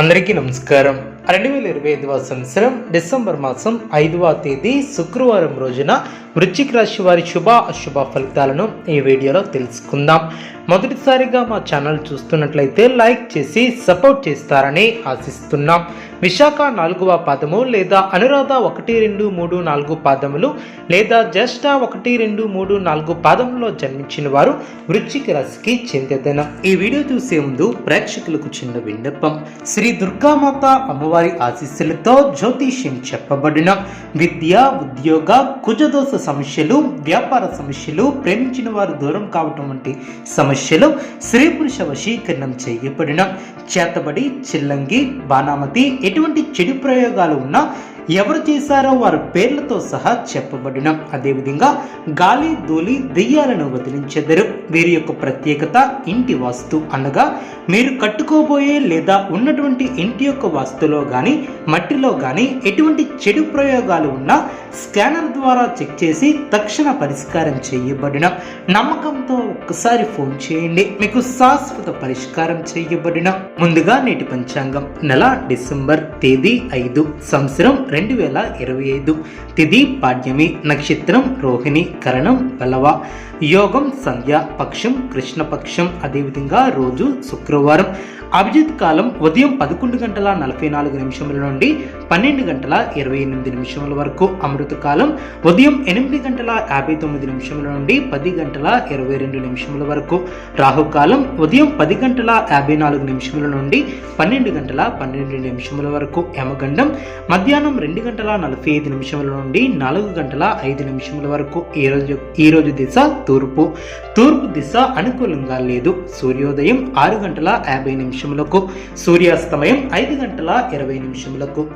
అందరికీ నమస్కారం. రెండు వేల ఇరవై ఐదవ సంవత్సరం డిసెంబర్ మాసం ఐదవ తేదీ శుక్రవారం రోజున వృశ్చిక రాశి వారి శుభ అశుభ ఫలితాలను ఈ వీడియోలో తెలుసుకుందాం. మొదటిసారిగా మా ఛానల్ చూస్తున్నట్లయితే లైక్ చేసి సపోర్ట్ చేస్తారని ఆశిస్తున్నాం. విశాఖ నాలుగవ పాదము లేదా అనురాధ ఒకటి రెండు మూడు నాలుగు పాదములు లేదా జ్యేష్ఠ ఒకటి రెండు మూడు నాలుగు పాదములో జన్మించిన వారు వృశ్చిక రాశికి చెందేదన ఈ వీడియో చూసే ముందు ప్రేక్షకులకు చిన్న విన్నపం. శ్రీ దుర్గామాత అమ్మవారి ఆశీస్సులతో జ్యోతిష్యం చెప్పబడిన విద్య ఉద్యోగ కుజదోష సమస్యలు వ్యాపార సమస్యలు ప్రేమించిన వారు దూరం కావటం వంటి సమస్య సమస్యలు స్త్రీ పురుష వశీకరణం చేయబడిన. చేతబడి చిల్లంగి బాణామతి ఎటువంటి చెడు ప్రయోగాలు ఉన్నా ఎవరు చేశారో వారి పేర్లతో సహా చెప్పబడిన. అదేవిధంగా గాలి ధూళి దెయ్యాలను వదిలించెదరు. వీరి యొక్క ప్రత్యేకత ఇంటి వాస్తు అనగా మీరు కట్టుకోబోయే లేదా ఉన్నటువంటి ఇంటి యొక్క వాస్తులో కానీ మట్టిలో కానీ ఎటువంటి చెడు ప్రయోగాలు ఉన్నా స్కానర్ ద్వారా చెక్ చేసి తక్షణ పరిష్కారం చేయబడిన. నమ్మకంతో ఒక్కసారి ఫోన్ చేయండి. మీకు శాశ్వత పరిష్కారం చేయబడిన. ముందుగా నేటి పంచాంగం. నెల డిసెంబర్ తేదీ ఐదు సంవత్సరం రెండు వేల ఇరవై ఐదు. తిథి పాడ్యమి నక్షత్రం రోహిణి కరణం బలవ యోగం సంధ్యాపక్షం కృష్ణపక్షం అదేవిధంగా రోజు శుక్రవారం. అభిజిత్ కాలం ఉదయం పదకొండు గంటల నలభై నాలుగు నిమిషముల నుండి పన్నెండు గంటల ఇరవై ఎనిమిది నిమిషముల వరకు. అమృత కాలం ఉదయం ఎనిమిది గంటల యాభై తొమ్మిది నిమిషముల నుండి పది గంటల ఇరవై రెండు నిమిషముల వరకు. రాహుకాలం ఉదయం పది గంటల యాభై నాలుగు నిమిషముల నుండి పన్నెండు గంటల పన్నెండు నిమిషముల వరకు. యమగండం మధ్యాహ్నం రెండు గంటల నలభై ఐదు నిమిషముల నుండి నాలుగు గంటల ఐదు నిమిషముల వరకు. ఈ రోజు ఈ రోజు దిశ తూర్పు. తూర్పు దిశ అనుకూలంగా లేదు. సూర్యోదయం ఆరు గంటల యాభై నిమిషములకు. సూర్యాస్తమయం ఐదు గంటల ఇరవై నిమిషములకు.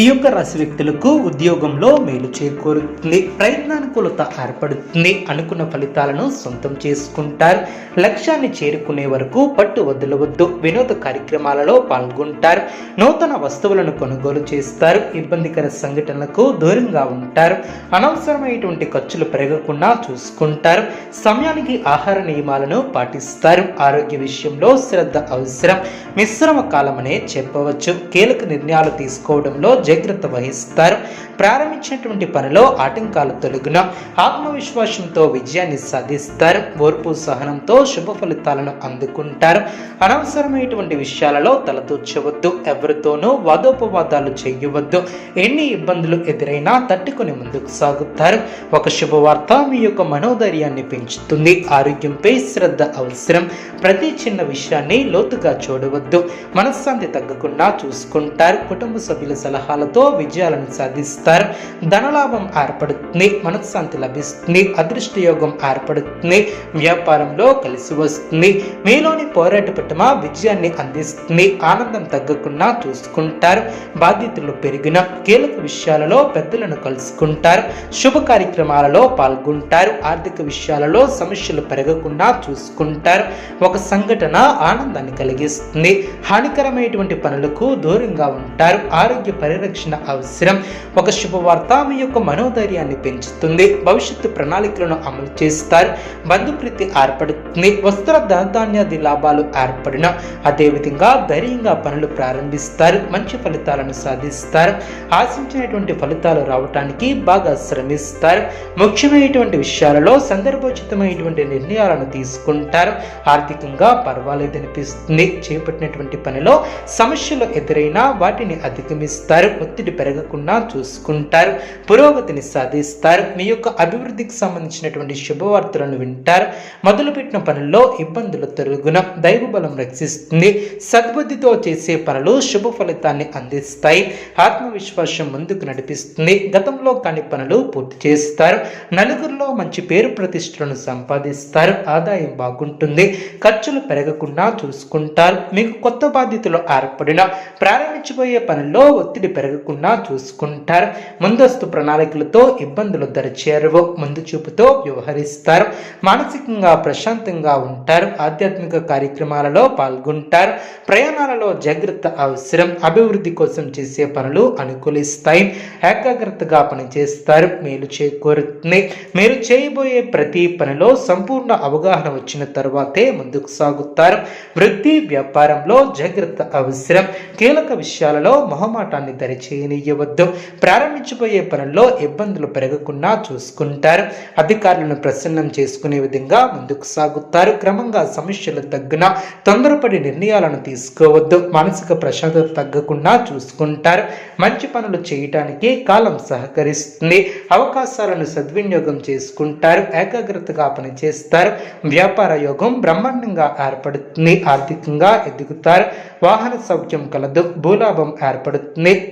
ఈ యొక్క రాశి వ్యక్తులకు ఉద్యోగంలో మేలు చేకూరుతుంది ప్రయత్నానుకూలత ఏర్పడుతుంది అనుకున్న ఫలితాలను సొంతం చేసుకుంటారు. లక్ష్యాన్ని చేరుకునే వరకు పట్టు వదలవద్దు వినోద కార్యక్రమాలలో పాల్గొంటారు నూతన వస్తువులను కొనుగోలు చేస్తారు ఇబ్బందికర సంఘటనలకు దూరంగా ఉంటారు అనవసరమైనటువంటి ఖర్చులు పెరగకుండా చూసుకుంటారు సమయానికి ఆహార నియమాలను పాటిస్తారు ఆరోగ్య విషయంలో శ్రద్ధ అవసరం మిశ్రమ కాలమనే చెప్పవచ్చు. కీలక నిర్ణయాలు తీసుకోవడంలో జాగ్రత్త వహిస్తారు. ప్రారంభించినటువంటి పనిలో ఆటంకాలు తొలగిన ఆత్మవిశ్వాసంతో విజయాన్ని సాధిస్తారు. ఓర్పు సహనంతో శుభ ఫలితాలను అందుకుంటారు. అనవసరమైనటువంటి విషయాలలో తలదూర్చవద్దు. ఎవరితోనూ వాదోపవాదాలు చేయవద్దు. ఎన్ని ఇబ్బందులు ఎదురైనా తట్టుకొని ముందుకు సాగుతారు. ఒక శుభవార్త మీ యొక్క మనోధైర్యాన్ని పెంచుతుంది. ఆరోగ్యంపై శ్రద్ధ అవసరం. ప్రతి చిన్న విషయాన్ని లోతుగా చూడవద్దు. మనశ్శాంతి తగ్గకుండా చూసుకుంటారు. కుటుంబ సభ్యుల సలహా సలహాలతో విజయాలను సాధిస్తారు. ధనలాభం ఏర్పడుతుంది మనశ్శాంతి లభిస్తుంది అదృష్ట యోగం ఏర్పడుతుంది వ్యాపారంలో కలిసి వస్తుంది. మీలోని పోరాట పట్టుమ విజయాన్ని అందిస్తుంది. ఆనందం తగ్గకుండా చూసుకుంటారు. బాధ్యతలు పెరిగిన కీలక విషయాలలో పెద్దలను కలుసుకుంటారు. శుభ కార్యక్రమాలలో పాల్గొంటారు. ఆర్థిక విషయాలలో సమస్యలు పెరగకుండా చూసుకుంటారు. ఒక సంఘటన ఆనందాన్ని కలిగిస్తుంది. హానికరమైనటువంటి పనులకు దూరంగా ఉంటారు. ఆరోగ్య పరి పరిరక్షణ అవసరం. ఒక శుభవార్త మీ యొక్క మనోధైర్యాన్ని పెంచుతుంది. భవిష్యత్తు ప్రణాళికలను అమలు చేస్తారు. బంధుప్రీతి ఏర్పడుతుంది. వస్త్ర ధనధాన్యాది లాభాలు ఏర్పడిన అదేవిధంగా ధైర్యంగా పనులు ప్రారంభిస్తారు. మంచి ఫలితాలను సాధిస్తారు. ఆశించినటువంటి ఫలితాలు రావటానికి బాగా శ్రమిస్తారు. ముఖ్యమైనటువంటి విషయాలలో సందర్భోచితమైనటువంటి నిర్ణయాలను తీసుకుంటారు. ఆర్థికంగా పర్వాలేదనిపిస్తుంది. చేపట్టినటువంటి పనిలో సమస్యలు ఎదురైనా వాటిని అధిగమిస్తారు. ఒత్తిడి పెరగకుండా చూసుకుంటారు పురోగతిని సాధిస్తారు. మీ యొక్క అభివృద్ధికి సంబంధించినటువంటి శుభవార్తలను వింటారు. మొదలుపెట్టిన పనుల్లో ఇబ్బందులు తొలగున దైవబలం రక్షిస్తుంది. సద్బుద్ధితో చేసే పనులు శుభ ఫలితాన్ని అందిస్తాయి. ఆత్మవిశ్వాసం ముందుకు నడిపిస్తుంది. గతంలో కాని పనులు పూర్తి చేస్తారు. నలుగురిలో మంచి పేరు ప్రతిష్టలను సంపాదిస్తారు. ఆదాయం బాగుంటుంది. ఖర్చులు పెరగకుండా చూసుకుంటారు. మీకు కొత్త బాధ్యతలు ఏర్పడిన ప్రారంభించబోయే పనుల్లో ఒత్తిడి పెరగకుండా చూసుకుంటారు. ముందస్తు ప్రణాళికలతో ఇబ్బందులు దరిచేరవు. ముందు చూపుతో వ్యవహరిస్తారు. మానసికంగా ప్రశాంతంగా ఉంటారు. ఆధ్యాత్మిక కార్యక్రమాలలో పాల్గొంటారు. ప్రయాణాలలో జాగ్రత్త అవసరం. అభివృద్ధి కోసం చేసే పనులు అనుకూలిస్తాయి. ఏకాగ్రతగా పనిచేస్తారు. మేలు చేకూరుతుంది. మీరు చేయబోయే ప్రతి పనిలో సంపూర్ణ అవగాహన వచ్చిన తర్వాతే ముందుకు సాగుతారు. వృత్తి వ్యాపారంలో జాగ్రత్త అవసరం. కీలక విషయాలలో మొహమాటాన్ని దరిచేయనియవద్దు ప్రారంభించబోయే పనుల్లో ఇబ్బందులు పెరగకుండా చూసుకుంటారు. అధికారులను ప్రసన్నం చేసుకునే విధంగా ముందుకు సాగుతారు. క్రమంగా సమస్యలు తగ్గున తొందరపడి నిర్ణయాలను తీసుకోవద్దు. మానసిక ప్రశాంతత తగ్గకుండా చూసుకుంటారు. మంచి పనులు చేయటానికి కాలం సహకరిస్తుంది. అవకాశాలను సద్వినియోగం చేసుకుంటారు. ఏకాగ్రతగా పనిచేస్తారు. వ్యాపార యోగం బ్రహ్మాండంగా ఏర్పడుతుంది. ఆర్థికంగా ఎదుగుతారు. వాహన సౌఖ్యం కలదు. భూలాభం ఏర్పడుతుంది.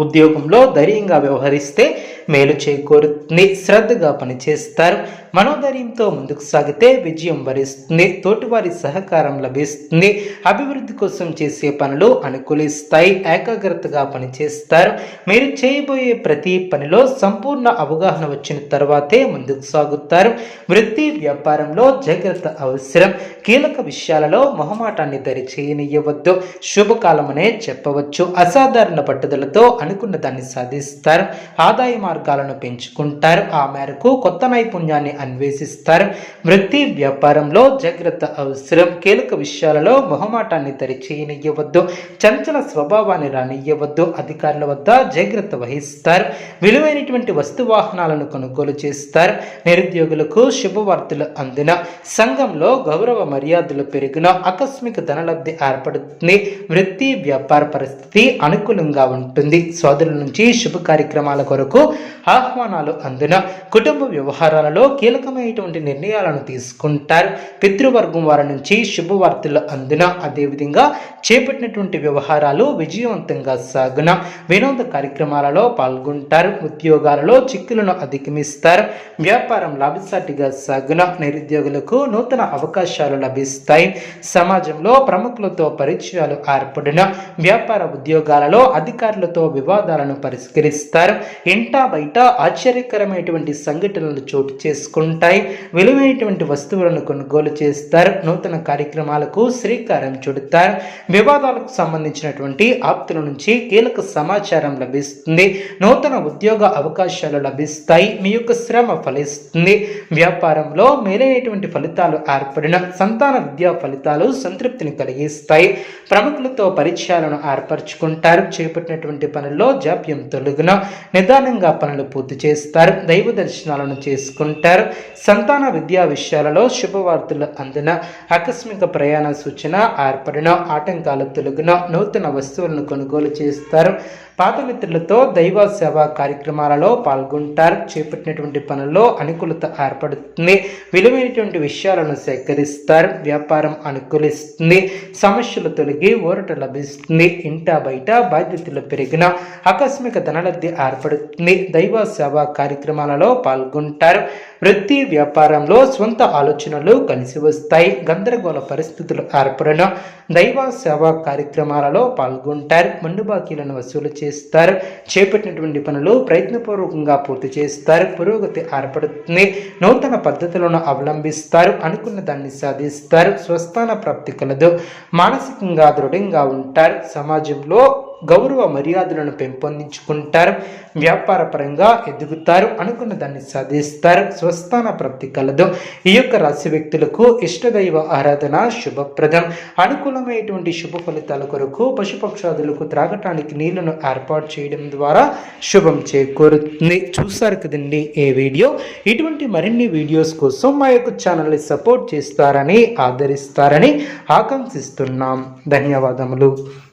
ఉద్యోగంలో ధైర్యంగా వ్యవహరిస్తే మేలు చేకూరుతుంది శ్రద్ధగా పనిచేస్తారు. మనోధైర్యంతో ముందుకు సాగితే విజయం వరిస్తుంది తోటివారి సహకారం లభిస్తుంది అభివృద్ధి కోసం చేసే పనులు అనుకూలిస్తాయి ఏకాగ్రతగా పనిచేస్తారు. మీరు చేయబోయే ప్రతి పనిలో సంపూర్ణ అవగాహన వచ్చిన తర్వాతే ముందుకు సాగుతారు. వృత్తి వ్యాపారంలో జాగ్రత్త అవసరం. కీలక విషయాలలో మొహమాటాన్ని దరి చేయనియవద్దు శుభకాలమనే చెప్పవచ్చు. అసాధారణ పట్టుదలతో అనుకున్న దాన్ని సాధిస్తారు. ఆదాయ మార్గాలను పెంచుకుంటారు. ఆ మేరకు కొత్త నైపుణ్యాన్ని అన్వేషిస్తారు. వృత్తి వ్యాపారంలో జాగ్రత్త అవసరం. కీలక విషయాలలో మొహమాటాన్ని దరిచేయనివ్వద్దు చంచల స్వభావాన్ని రానియ్యవద్దు. అధికారుల వద్ద జాగ్రత్త వహిస్తారు. విలువైనటువంటి వస్తు వాహనాలను కొనుగోలు చేస్తారు. నిరుద్యోగులకు శుభవార్తలు అందిన సంఘంలో గౌరవ మర్యాదలు పెరిగిన ఆకస్మిక ధనలబ్ధి ఏర్పడుతుంది. వృత్తి వ్యాపార పరిస్థితి అనుకూలంగా ఉంటుంది. సోదరుల నుంచి శుభ కార్యక్రమాల కొరకు ఆహ్వానాలు అందున కుటుంబ వ్యవహారాలలో కీలకమైనటువంటి నిర్ణయాలను తీసుకుంటారు. పితృవర్గం వారి నుంచి శుభవార్తలు అందున అదేవిధంగా చేపట్టినటువంటి వ్యవహారాలు విజయవంతంగా సాగున వినోద కార్యక్రమాలలో పాల్గొంటారు. ఉద్యోగాలలో చిక్కులను అధిగమిస్తారు. వ్యాపారం లాభసాటిగా సాగున నిరుద్యోగులకు నూతన అవకాశాలు లభిస్తాయి. సమాజంలో ప్రముఖులతో పరిచయాలు ఏర్పడిన వ్యాపార ఉద్యోగాలలో అధికారులతో వివాదాలను పరిష్కరిస్తారు. ఇంటా బయట ఆశ్చర్యకరమైనటువంటి సంఘటనలు చోటు చేసుకుంటాయి. విలువైనటువంటి వస్తువులను కొనుగోలు చేస్తారు. నూతన కార్యక్రమాలకు శ్రీకారం చుడతారు. వివాదాలకు సంబంధించినటువంటి ఆప్తుల నుంచి కీలక సమాచారం లభిస్తుంది. నూతన ఉద్యోగ అవకాశాలు లభిస్తాయి. మీ యొక్క శ్రమ ఫలిస్తుంది. వ్యాపారంలో మేలైనటువంటి ఫలితాలు ఏర్పడిన సంతాన విద్యా ఫలితాలు సంతృప్తిని కలిగిస్తాయి. ప్రముఖులతో పరిచయాలను ఏర్పరచుకుంటారు. చేపట్టినటువంటి పనుల్లో జాప్యం తొలగిన నిదానంగా పనులు పూర్తి చేస్తారు దైవ దర్శనాలను చేసుకుంటారు. సంతాన విద్యా విషయాలలో శుభవార్తలు అందిన ఆకస్మిక ప్రయాణ సూచన ఏర్పడిన ఆటంకాలు తొలగిన నూతన వస్తువులను కొనుగోలు చేస్తారు. పాదమిత్రులతో దైవ సేవా కార్యక్రమాలలో పాల్గొంటారు. చేపట్టినటువంటి పనుల్లో అనుకూలత ఏర్పడుతుంది. విలువైనటువంటి విషయాలను సేకరిస్తారు. వ్యాపారం అనుకూలిస్తుంది. సమస్యలు తొలగి ఊరట లభిస్తుంది. ఇంట బయట బాధ్యతలు పెరిగిన ఆకస్మిక ధనలబ్ధి ఏర్పడుతుంది. దైవ సేవా కార్యక్రమాలలో పాల్గొంటారు. వృత్తి వ్యాపారంలో స్వంత ఆలోచనలు కలిసి వస్తాయి. గందరగోళ పరిస్థితులు ఏర్పడిన దైవ సేవా కార్యక్రమాలలో పాల్గొంటారు. మండు బాకీలను వసూలు చేస్తారు. చేపట్టినటువంటి పనులు ప్రయత్నపూర్వకంగా పూర్తి చేస్తారు. పురోగతి ఏర్పడుతుంది. నూతన పద్ధతులను అవలంబిస్తారు. అనుకున్న దాన్ని సాధిస్తారు. స్వస్థాన ప్రాప్తి కలదు. మానసికంగా దృఢంగా ఉంటారు. సమాజంలో గౌరవ మర్యాదలను పెంపొందించుకుంటారు వ్యాపార పరంగా ఎదుగుతారు అనుకున్న దాన్ని సాధిస్తారు స్వస్థాన ప్రాప్తి కలదు. ఈ యొక్క రాశి వ్యక్తులకు ఇష్టదైవ ఆరాధన శుభప్రదం. అనుకూలమైనటువంటి శుభ ఫలితాల కొరకు పశుపక్షాదులకు త్రాగటానికి నీళ్ళను ఏర్పాటు చేయడం ద్వారా శుభం చేకూరుతుంది. చూస్తారు కదండి ఏ వీడియో? ఇటువంటి మరిన్ని వీడియోస్ కోసం మా యొక్క ఛానల్ని సపోర్ట్ చేస్తారని ఆదరిస్తారని ఆకాంక్షిస్తున్నాం. ధన్యవాదములు.